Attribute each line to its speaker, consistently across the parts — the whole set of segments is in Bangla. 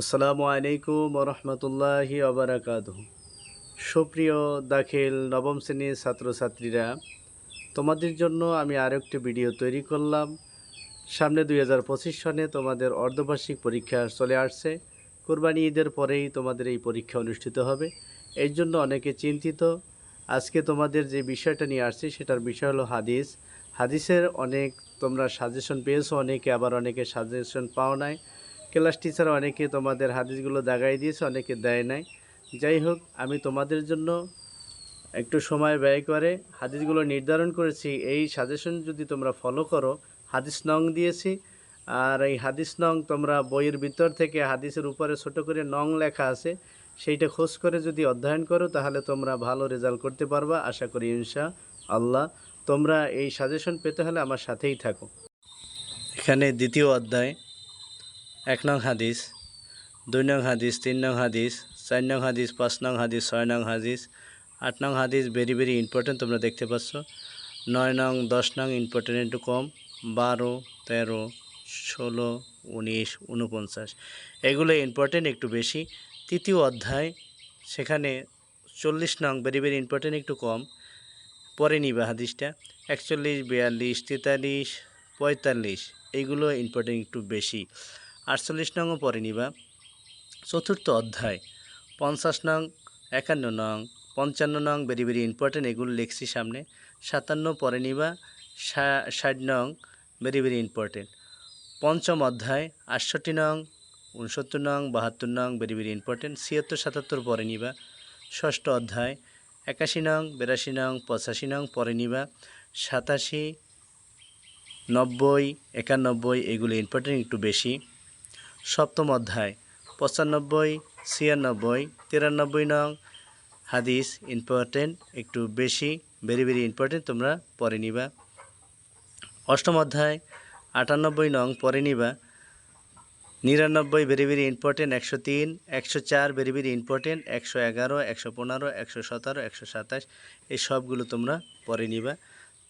Speaker 1: আসসালামু আলাইকুম রহমতুল্লাহি আবরাকাত সুপ্রিয় দাখিল নবম শ্রেণির ছাত্রছাত্রীরা, তোমাদের জন্য আমি আরেকটি ভিডিও তৈরি করলাম। সামনে দুই হাজার পঁচিশ সনে তোমাদের অর্ধবার্ষিক পরীক্ষা চলে আসছে। কোরবানি ঈদের পরেই তোমাদের এই পরীক্ষা অনুষ্ঠিত হবে। এর জন্য অনেকে চিন্তিত। আজকে তোমাদের যে বিষয়টা নিয়ে আসছি, সেটার বিষয় হলো হাদিস। হাদিসের অনেক তোমরা সাজেশন পেয়েছ, অনেকে আবার অনেকে সাজেশন পাও নাই। ক্লাস টিচার অনেকে তোমাদের হাদিসগুলো দাগাই দিয়েছে, অনেকে দেয় নাই। যাই হোক, আমি তোমাদের জন্য একটু সময় ব্যয় করে হাদিসগুলো নির্ধারণ করেছি। এই সাজেশন যদি তোমরা ফলো করো, হাদিস নং দিয়েছি, আর এই হাদিস নং তোমরা বইয়ের ভিতর থেকে হাদিসের উপরে ছোট করে নং লেখা আছে, সেইটা খোঁজ করে যদি অধ্যয়ন করো, তাহলে তোমরা ভালো রেজাল্ট করতে পারবা। আশা করি ইনশা আল্লাহ তোমরা এই সাজেশন পেতে হলে আমার সাথেই থাকো। এখানে দ্বিতীয় অধ্যায়। এক নং হাদিস, দুই নং হাদিস, তিন নং হাদিস, চার নং হাদিস, পাঁচ নং হাদিস, ছয় নং হাদিস, আট নং হাদিস, ভেরি ভেরি ইম্পর্টেন্ট তোমরা দেখতে পাচ্ছ। নয় নং, দশ নং ইম্পর্টেন্ট, একটু কম, বারো, তেরো, ষোলো, উনিশ উনপঞ্চাশ এগুলো ইম্পর্টেন্ট একটু বেশি। তৃতীয় অধ্যায়, সেখানে চল্লিশ নং, ভেরি ভেরি ইম্পর্টেন্ট, একটু কম। পরে নিবা হাদিসটা। একচল্লিশ, বিয়াল্লিশ, তেতাল্লিশ, পঁয়তাল্লিশ এইগুলো ইম্পর্টেন্ট একটু বেশি। আটচল্লিশ নংও পরে নিবা। চতুর্থ অধ্যায়, পঞ্চাশ নং, একান্ন নং, পঞ্চান্ন নং, ভেরি ভেরি ইম্পর্টেন্ট, এগুলো লিখছি সামনে। সাতান্ন পরে নিবা ষাট নং, ভেরি ভেরি ইম্পর্টেন্ট। পঞ্চম অধ্যায়, আটষট্টি নং উনসত্তর নং, বাহাত্তর নং, ভেরি ভেরি ইম্পর্টেন্ট, ছিয়াত্তর, সাতাত্তর পরে নিবা। ষষ্ঠ অধ্যায়, একাশি নং, বিরাশি নং, পঁচাশি নং পরে নিবা। সাতাশি, নব্বই, একানব্বই, এগুলো ইম্পর্টেন্ট, একটু বেশি। সপ্তম অধ্যায়, পঁচানব্বই, ছিয়ানব্বই, তিরানব্বই নং হাদিস ইম্পর্টেন্ট একটু বেশি ভেরি ভেরি ইম্পর্টেন্ট তোমরা পরে নিবা। অষ্টম অধ্যায়, আটানব্বই নং পরে নিবা। নিরানব্বই ভেরি ভেরি ইম্পর্টেন্ট একশো তিন, একশো চার ভেরি ভেরি ইম্পর্টেন্ট একশো এগারো, একশো পনেরো, একশো সতেরো, একশো সাতাশ, এই সবগুলো তোমরা পরে নিবা।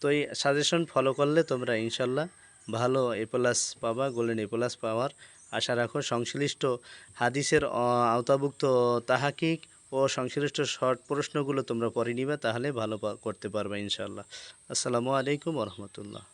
Speaker 1: তো এই সাজেশন ফলো করলে তোমরা ইনশাল্লাহ ভালো এ প্লাস পাবা গোল্ডেন এ প্লাস পাওয়ার আশা রাখো, সংশ্লিষ্ট হাদিসের আওতাভুক্ত তাহাকিক ও সংশ্লিষ্ট শর্ট প্রশ্নগুলো তোমরা পরে নিবে, তাহলে ভালো করতে পারবে ইনশাল্লাহ আসসালামু আলাইকুম রহমতুল্লাহ।